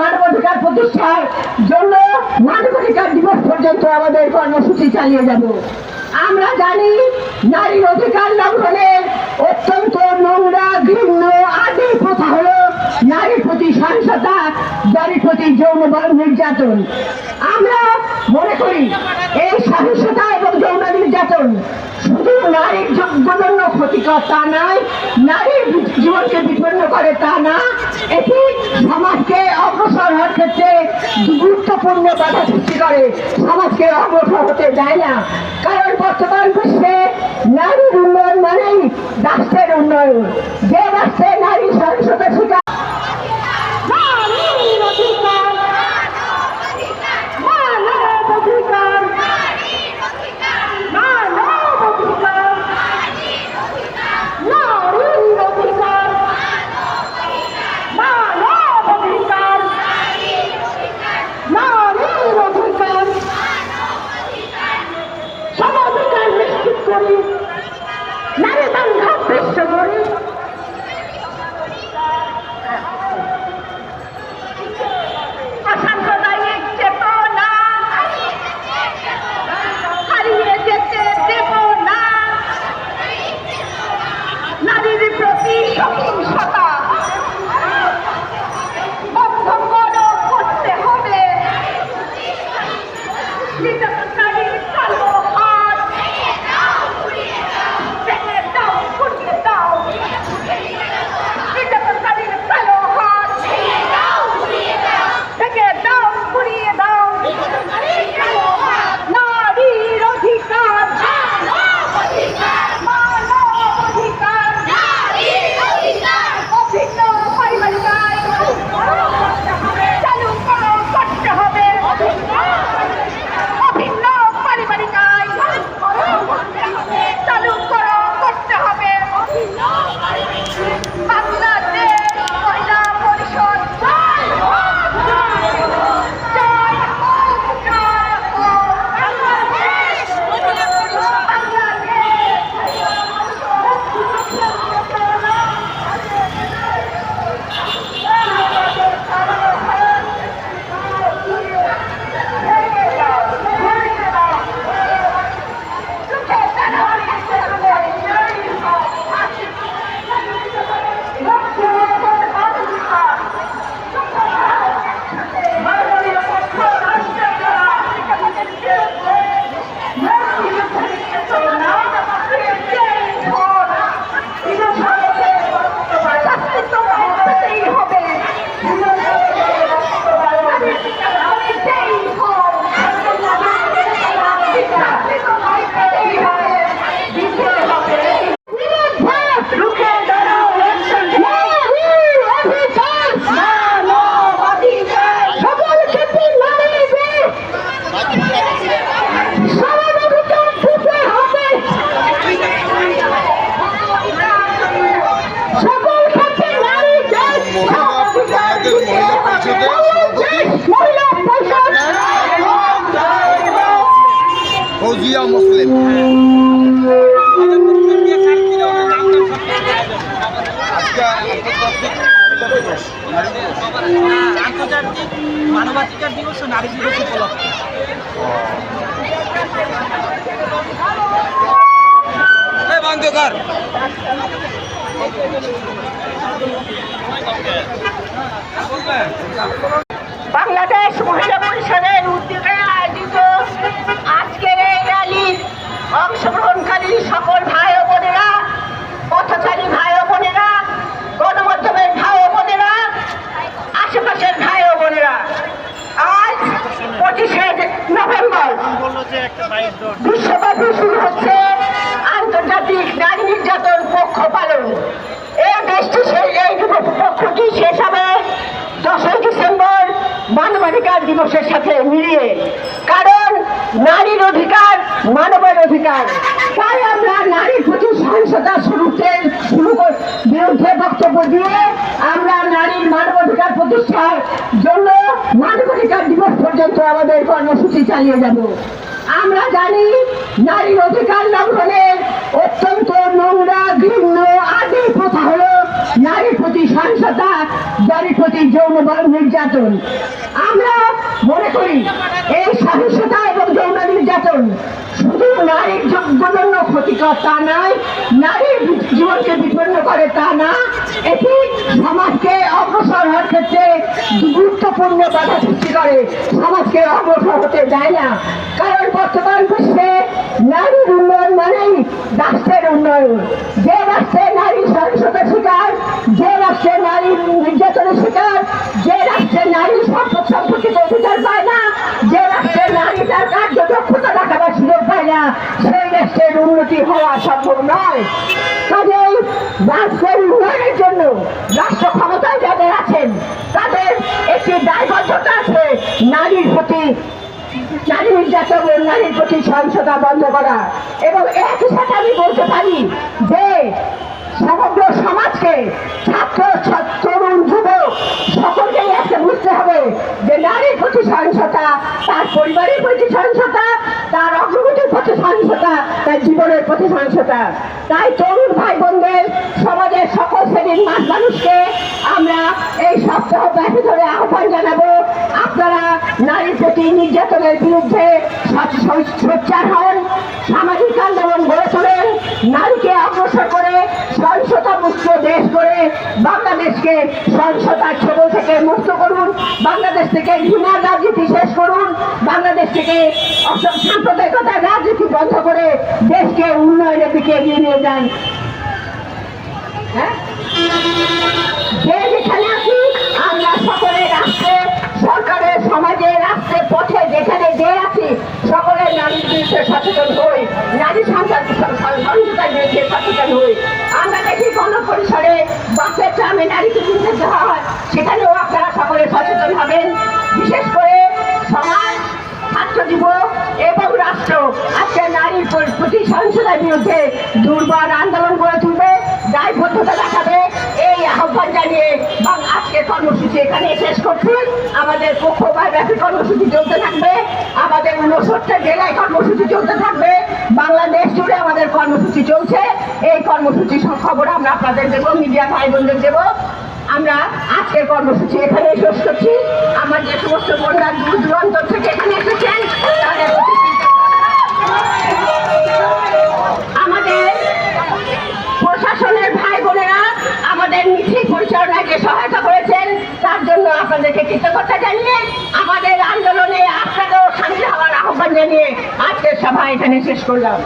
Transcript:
মানবাধিকার প্রতিষ্ঠার জন্য মানবাধিকার দিবস পর্যন্ত আমাদের কর্মসূচি চালিয়ে যাব। আমরা জানি নারীর অধিকার লঙ্ঘনের অত্যন্ত নোংরা, ঘৃণ্য, আদি প্রথা হলো নারীর প্রতি সহিংসতা নারীর প্রতি যৌন নির্যাতন। আমরা মনে করি এই সহিংসতা এবং যৌন নির্যাতন শুধু নারীর জন্য ক্ষতিকর তা নয়, নারীর জীবনকে বিপন্ন করে তা না, এটি ক্ষেত্রে গুরুত্বপূর্ণ বাধা সৃষ্টি করে। সমাজকে অগ্রসর হতে যায় না। কারণ বর্তমান বিশ্বে নারীর উন্নয়ন মানেই রাষ্ট্রের উন্নয়ন। যে রাষ্ট্রে নারী সহিংসতা Thank you. হবে। মহিলা পরিষদ ফৌজিয়া মুসলিম। আন্তর্জাতিক মানবাধিকার দিবস ও নারী দিবস উপলক্ষে। বান্ধকার বাংলাদেশ মহিলা পরিষদের উদ্যোগে আয়োজিত আজকের এই র্যালির অংশগ্রহণকারী সকল ভাই ও বোনেরা পথচারী ভাই ও বোনেরা গণমাধ্যমের ভাই ও বোনেরা আশেপাশের ভাই ও বোনেরা আজ পঁচিশে নভেম্বর বিশ্বব্যাপী শুরু হচ্ছে আন্তর্জাতিক নারী নির্যাতন পক্ষ পালন এই দেশটি সে- এই পক্ষটি শেষ হবে দশই ডিসেম্বর মানবাধিকার দিবসের সাথে মিলিয়ে, কারণ নারীর অধিকার, মানবের অধিকার। তাই আমরা নারীর প্রতি সহিংসতা শুরু বিরুদ্ধে বক্তব্য দিয়ে আমরা নারীর মানবাধিকার প্রতিষ্ঠার জন্য মানবাধিকার দিবস পর্যন্ত আমাদের কর্মসূচি চালিয়ে যাব। আমরা জানি নারীর অধিকার লঙ্ঘনের অত্যন্ত নোংরা, ঘৃণ্য আদি যৌন নির্যাতন। আমরা মনে করি এই সহিংসতা এবং যৌন নির্যাতন শুধু নারীর জন্য ক্ষতিকর তা নয় নারীর জীবনকে বিপন্ন করে তা না, এটি সমাজকে অগ্রসর হওয়ার ক্ষেত্রে গুরুত্বপূর্ণ বাধা সৃষ্টি করে। সমাজকে অগ্রসর হতে দেয় না। কারণ বর্তমান বিশ্বে নারীর উন্নয়ন মানেই রাষ্ট্রের উন্নয়ন। যে রাষ্ট্রে নারী সহিংসতার শিকার যে রাষ্ট্রে নারী নির্যাতনের শিকার যে রাষ্ট্রে নারী সম্পদ সম্পত্তিতে অধিকার পায় না যে রাষ্ট্রে নারী তার কার্য দক্ষতা দেখাবার সুযোগ পায় না সেই রাষ্ট্রের উন্নতি হওয়া সম্ভব নয় কাজেই রাষ্ট্রের উন্নয়নের জন্য রাষ্ট্র ক্ষমতায় যাদের আছেন, তাদের একটি দায়বদ্ধতা আছে, নারীর প্রতি, নারী নির্যাতন নারীর প্রতি সহিংসতা বন্ধ করা। এবং একই সাথে আমি বলতে পারি যে, সমগ্র সমাজকে ছাত্র তরুণ, যুবক সকলকেই একটা বুঝতে হবে যে নারীর প্রতি সহিংসতা, তার পরিবারের প্রতি সহিংসতা, তার অগ্রগতির প্রতি সহিংসতা জীবনের প্রতি সহিংসতা। তাই তরুণ ভাই বোনদের সমাজের সকল শ্রেণির মান মানুষকে আমরা এই সপ্তাহ ব্যাপী ধরে আহ্বান জানাব। আপনারা নারীর প্রতি নির্যাতনের বিরুদ্ধে সচ- সচ- সোচ্চার হন, সামাজিক আন্দোলন গড়ে তোলেন, নারীকে অগ্রসর করে সহিংসতা মুক্ত দেশ করে বাংলাদেশকে সহিংসতার ছবল থেকে মুক্ত করুন, বাংলাদেশ থেকে ঘৃণার রাজনীতি শেষ করুন, বাংলাদেশ থেকে সাম্প্রদায়িকতার রাজনীতি বন্ধ করে দেশকে উন্নয়নের দিকে এগিয়ে নিয়ে যান। হ্যাঁ? যে যেখানে আছি, আমরা সকলে রাষ্ট্রে সরকারের সমাজে, রাষ্ট্রে, পথে যেখানে যে আছি সকলে নারীর বিরুদ্ধে সচেতন হই, নারী সন্তান সচেতন হই। বিরুদ্ধে দুর্বার আন্দোলন গড়ে তুলবে, দায়বদ্ধতা দেখাবে। এই আহ্বান জানিয়ে এবং আজকের কর্মসূচি এখানে শেষ করছি। আমাদের পক্ষবার ব্যাপী কর্মসূচি চলতে থাকবে। আমাদের উনসত্তর জেলায় কর্মসূচি চলতে থাকবে। বাংলাদেশ জুড়ে আমাদের কর্মসূচি চলছে। এই কর্মসূচি সব খবর আমরা আপনাদের দেবো, মিডিয়া ভাই বোনদের দেবো। আমরা আজকের কর্মসূচি এখানে শেষ করছি। আমার যে সমস্ত বন্যা দূর দূরান্ত থেকে এখানে এসেছেন, তাদের প্রতি আমাদের প্রশাসনের ভাই বোনেরা আমাদের মিছিল যে সহায়তা করেছেন, তার জন্য আপনাদেরকে কৃতজ্ঞতা জানিয়ে আমাদের আন্দোলনে আপনাদের সামিল হওয়ার আহ্বান জানিয়ে আজকের সভা এখানে শেষ করলাম।